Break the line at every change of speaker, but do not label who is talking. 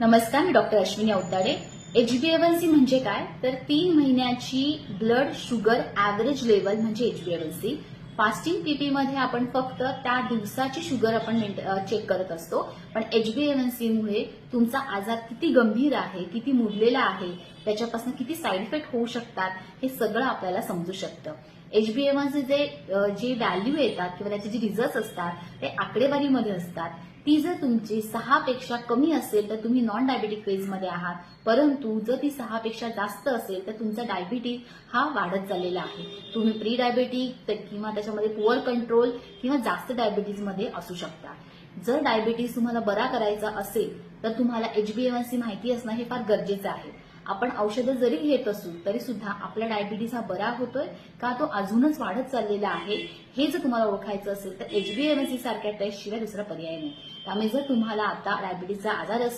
नमस्कार मी doctor Ashwini Autade. H B A one C म्हणजे काय? तर तीन महिन्याची ब्लड शुगर ऍव्हरेज लेवल म्हणजे एचबीएवनसी फास्टिंग पीपी मध्ये आपण फक्त त्या दिवसाची शुगर आपण चेक करत असतो. पण एचबीएवनसीमुळे तुमचा आजार किती गंभीर आहे किती मुडलेला आहे त्याच्यापासून किती साईड इफेक्ट होऊ शकतात हे सगळं आपल्याला समजू शकतं. एचबीएवनसी जे अ, जे व्हॅल्यू येतात किंवा त्याचे जे रिझल्ट असतात ते आकडेवारीमध्ये असतात. ती जर तुमची सहा पेक्षा कमी असेल तर तुम्ही नॉन डायबेटिक फेजमध्ये आहात. परंतु जर ती सहा पेक्षा जास्त असेल तर तुमचा डायबिटीज हा वाढत चाललेला आहे. तुम्ही प्री डायबिटिक किंवा त्याच्यामध्ये पुअर कंट्रोल किंवा जास्त डायबिटीजमध्ये असू शकता. जर डायबिटीज तुम्हाला बरा करायचा असेल तर तुम्हाला एचबीएवनसी माहिती असणं हे फार गरजेचं आहे. आपण औषधं जरी घेत असू तरी सुद्धा आपला डायबिटीज हा बरा होतोय का तो अजूनच वाढत चाललेला आहे हे जर तुम्हाला ओळखायचं असेल तर एचबीएमसी सारख्या टेस्ट शिवाय दुसरा पर्याय नाही. त्यामुळे जर तुम्हाला आता डायबिटीजचा आजार असेल